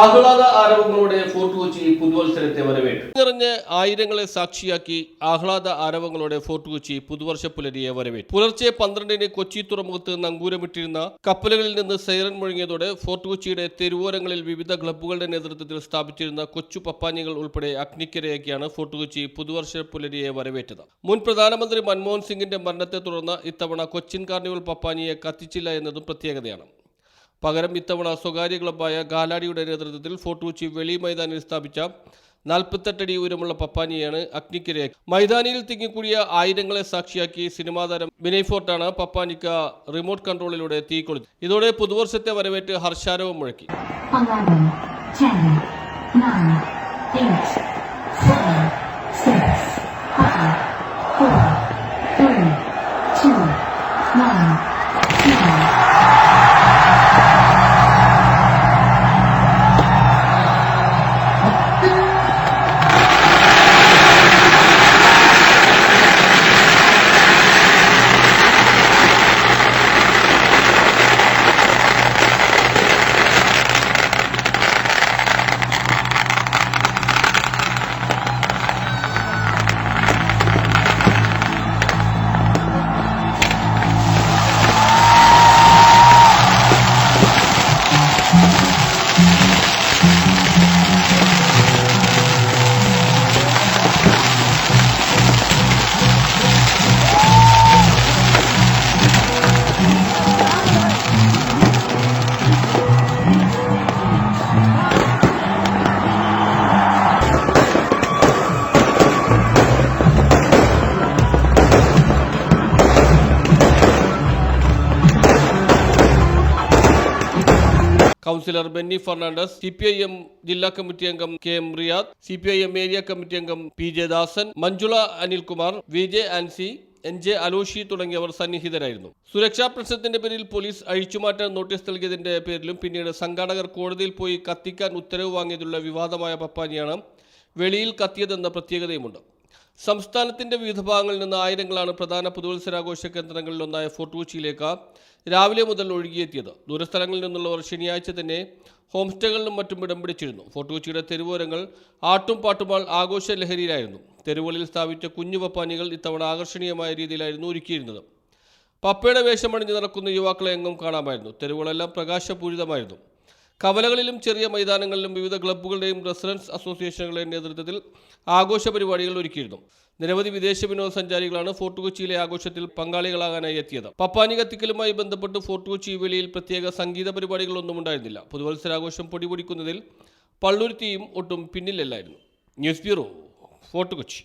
ആഹ്ലാദ ഫോർട്ട് കൊച്ചി പുതുവത്സരത്തെ വരവേറ്റു. നിറഞ്ഞ് ആയിരങ്ങളെ സാക്ഷിയാക്കി ആഹ്ലാദ ആരവങ്ങളോടെ ഫോർട്ട് കൊച്ചി പുതുവർഷ പുലരിയെ വരവേറ്റു. പുലർച്ചെ പന്ത്രണ്ടിന് കൊച്ചി തുറമുഖത്ത് നങ്കൂരമിട്ടിരുന്ന കപ്പലുകളിൽ നിന്ന് സൈറൻ മുഴങ്ങിയതോടെ ഫോർട്ട് കൊച്ചിയുടെ തെരുവോരങ്ങളിൽ വിവിധ ക്ലബ്ബുകളുടെ നേതൃത്വത്തിൽ സ്ഥാപിച്ചിരുന്ന കൊച്ചു പപ്പാനികൾ ഉൾപ്പെടെ അഗ്നിക്കരയാക്കിയാണ് ഫോർട്ട് കൊച്ചി പുതുവർഷ പുലരിയെ വരവേറ്റത്. മുൻ പ്രധാനമന്ത്രി മൻമോഹൻ സിംഗിന്റെ മരണത്തെ തുടർന്ന് ഇത്തവണ കൊച്ചിൻ കാർണിവൽ പപ്പാനിയെ കത്തിച്ചില്ല എന്നതും പ്രത്യേകതയാണ്. പകരം ഇത്തവണ സ്വകാര്യ ക്ലബ്ബായ ഗാലാഡിയുടെ നേതൃത്വത്തിൽ ഫോർട്ട് കൊച്ചി വെളി മൈതാനിൽ സ്ഥാപിച്ച നാൽപ്പത്തെട്ടടി ഉയരമുള്ള പപ്പാനിയാണ് അഗ്നിക്കിരയാക്കി മൈതാനിയിൽ തിങ്ങിക്കൂടിയ ആയിരങ്ങളെ സാക്ഷിയാക്കി സിനിമാ താരം വിനയ് ഫോർട്ടാണ് പപ്പാനിക്ക റിമോട്ട് കൺട്രോളിലൂടെ തീ കൊളുത്തി. ഇതോടെ പുതുവർഷത്തെ വരവേറ്റ് ഹർഷാരവം മുഴക്കി. 11, 10, 9, 8, 7, 6, councillor Benny Fernandes C P I M ജില്ലാ കമ്മിറ്റി അംഗം K M Riyad C P I M area committee അംഗം P J Dasan Manjula Anilkumar V J Ancy N J Aloshy തുടങ്ങിയവർ സന്നിഹിതരായിരുന്നു. സുരക്ഷാ പ്രശ്നത്തിന്റെ പേരിൽ പോലീസ് അഴിച്ചുമാറ്റാൻ നോട്ടീസ് നൽകിയതിന്റെ പേരിലും പിന്നീട് സംഘാടകർ കോടതിയിൽ പോയി കത്തിക്കാൻ ഉത്തരവ് വാങ്ങിയതുള്ള വിവാദമായ പപ്പാനിയാണ് വെളിയിൽ കത്തിയതെന്ന പ്രത്യേകതയുമുണ്ട്. സംസ്ഥാനത്തിന്റെ വിവിധ ഭാഗങ്ങളിൽ നിന്ന് ആയിരങ്ങളാണ് പ്രധാന പുതുവത്സരാഘോഷ കേന്ദ്രങ്ങളിലൊന്നായ ഫോർട്ട് കൊച്ചിയിലേക്ക് രാവിലെ മുതൽ ഒഴുകിയെത്തിയത്. ദൂരസ്ഥലങ്ങളിൽ നിന്നുള്ളവർ ശനിയാഴ്ച തന്നെ ഹോം സ്റ്റേകളിലും മറ്റും ഇടം പിടിച്ചിരുന്നു. ഫോർട്ട് കൊച്ചിയുടെ തെരുവോരങ്ങൾ ആട്ടും പാട്ടുമാൾ ആഘോഷ ലഹരിയിലായിരുന്നു. തെരുവുകളിൽ സ്ഥാപിച്ച കുഞ്ഞു പപ്പാനികൾ ഇത്തവണ ആകർഷണീയമായ രീതിയിലായിരുന്നു ഒരുക്കിയിരുന്നത്. പപ്പയുടെ വേഷമണിഞ്ഞ് നടക്കുന്ന യുവാക്കളെ എങ്ങും കാണാമായിരുന്നു. തെരുവുകളെല്ലാം പ്രകാശപൂരിതമായിരുന്നു. കവലകളിലും ചെറിയ മൈതാനങ്ങളിലും വിവിധ ക്ലബ്ബുകളുടെയും റെസിഡൻസ് അസോസിയേഷനുകളുടെയും നേതൃത്വത്തിൽ ആഘോഷ പരിപാടികൾ ഒരുക്കിയിരുന്നു. നിരവധി വിദേശ വിനോദസഞ്ചാരികളാണ് ഫോർട്ട് കൊച്ചിയിലെ ആഘോഷത്തിൽ പങ്കാളികളാകാനായി എത്തിയത്. പപ്പാനി കത്തിക്കലുമായി ബന്ധപ്പെട്ട് ഫോർട്ട് കൊച്ചി വെളിയിൽ പ്രത്യേക സംഗീത പരിപാടികളൊന്നും ഉണ്ടായിരുന്നില്ല. പുതുവത്സരാഘോഷം പൊടിപൊടിക്കുന്നതിൽ പള്ളുരുത്തിയും ഒട്ടും പിന്നിലല്ലായിരുന്നു. News bureau Fort Kochi.